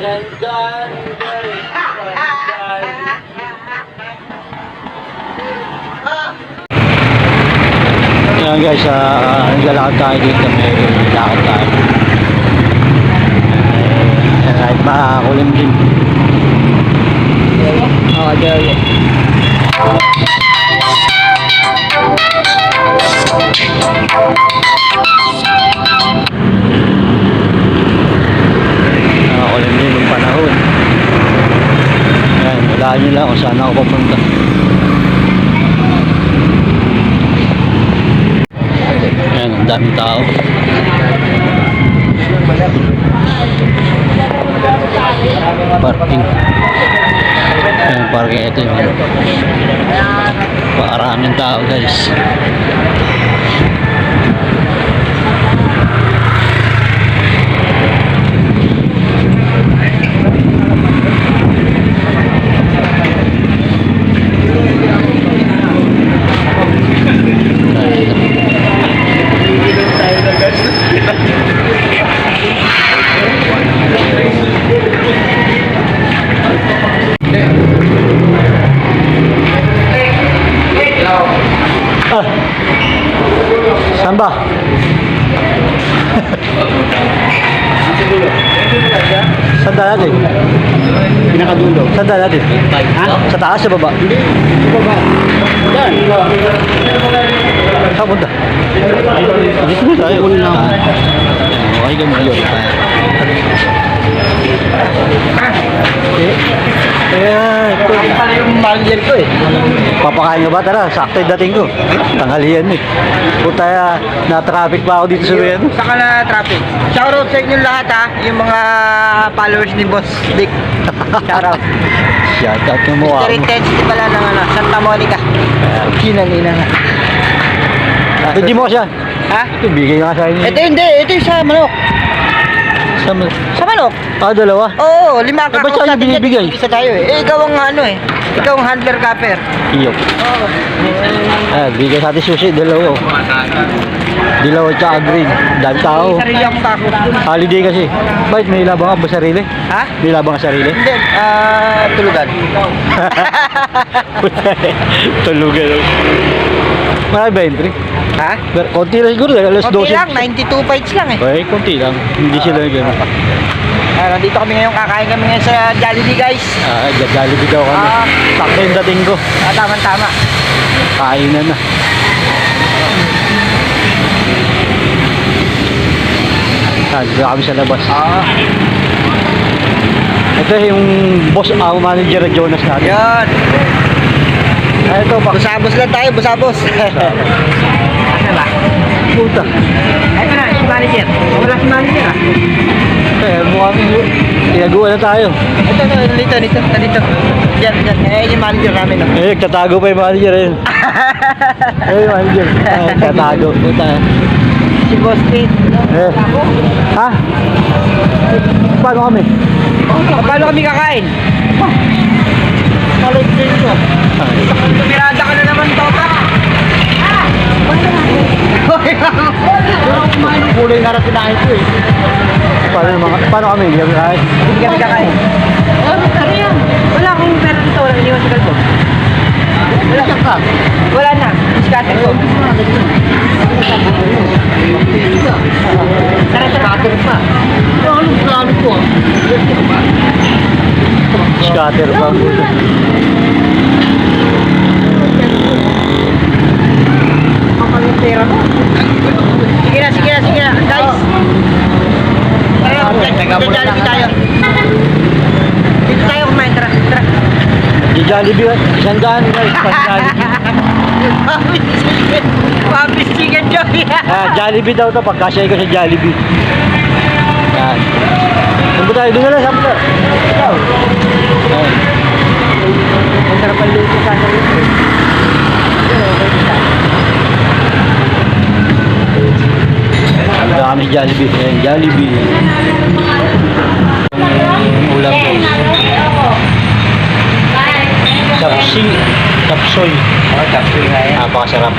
Ayan guys, uh, naglalakad tayo dito. May lakad tayo. Ayan, kahit makakulim din. Oo, Jerry. Nakakulim Wala nyo lang kung saan ako papunta. Ayan, ang daming tao. Parking. Ayan, parking ito yun. Paraming tao guys. Saan ba? Saan tayo natin? Pinakadulo. Saan tayo natin? Ha? Sa taas, sa baba? Baba. Yan. Saan punta? Dito na tayo. Ah. Okay ka muna. Eh, eh, ito. Pala yung manager ko eh. Papakain ka ba? Tara, sakto yung dating ko. Tanghalian eh. Puta, na-traffic pa ako dito sa Uyan. Saka na traffic. Shoutout sa inyo lahat ha. Yung mga followers ni Boss Dick. Shoutout. Shout out yung mukha Mr. mo. Intensity pala ng ano, Santa Monica. Kinanina nga. Ito, Hindi mo siya. Ha? Ito, bigay nga sa inyo. Ito hindi, ito yung sa manok. Sa, Sa manok? ah, dalawa. Oo, lima Eh, ka. ba't sa'yo binibigay? Isa tayo eh. Eh, ikaw ang ano eh. Ikaw ang handler capper. Iyok. Ah, bigay sa atin sushi, dalawa. oh. Dilaw at saka green. Dami tao. Sarili akong taco. Holiday kasi. Bakit may labang ka ba sarili? Ha? May labang ka sarili? Hindi, ah, tulugan. Tulugan. Marami ba entry? Ha? Pero konti lang siguro, dahil alas 12. Okay lang, 92 fights lang eh. Okay, konti lang. Hindi sila gano'n. Ah, nandito kami ngayon, kakain kami ngayon sa Jollibee guys. Ah, Jollibee daw kami. Ah. Sakto yung dating ko. Ah, tama-tama. Kainan na. Ah, dito kami sa labas. Ah, Ito yung boss, ah, manager Jonas natin. yan. Ito, bak Busabos lang tayo, busabos. Ano ba? puta. Ito na, si manager. Wala si manager ah. Eh, mukhang tinaguan na tayo. Ito, ito, dito, dito, dito. Yan, yan. Eh, yung manager namin. No? Eh, nagtatago pa yung manager eh. eh, yung manager. Ah, nagtatago. Puta. Si Boss Pete. Eh. Ha? Paano kami? Paano kami kakain? Rin pinahin ko eh. Paano, naman, paano kami? Hindi kami kahit. Hindi kami kakain. Ano yan? Wala akong pera dito. Wala iniwan sa kalbo. Wala ka. Wala na. Scatter ko. Tara, tara. Pa. Ano plano ko? Scatter pa. Kapal yung pera mo. Sige na. Guys. Tara, mag-jollibee tayo. Dito tayo kumain. Tara, tara. Di Jollibee, isang daan guys. Isang Jollibee. Mabis chicken. Joy. Ah, Jollibee daw to. Pagkasya ko sa Jollibee. Yan. Saan tayo? Doon na lang. Saan tayo? Ikaw. Yan. Ang dami Jollibee. Ayan, Jollibee. Ang ulam ko. Chapsi. Chapsoy. Oh, tapos nga yan. Napakasarap.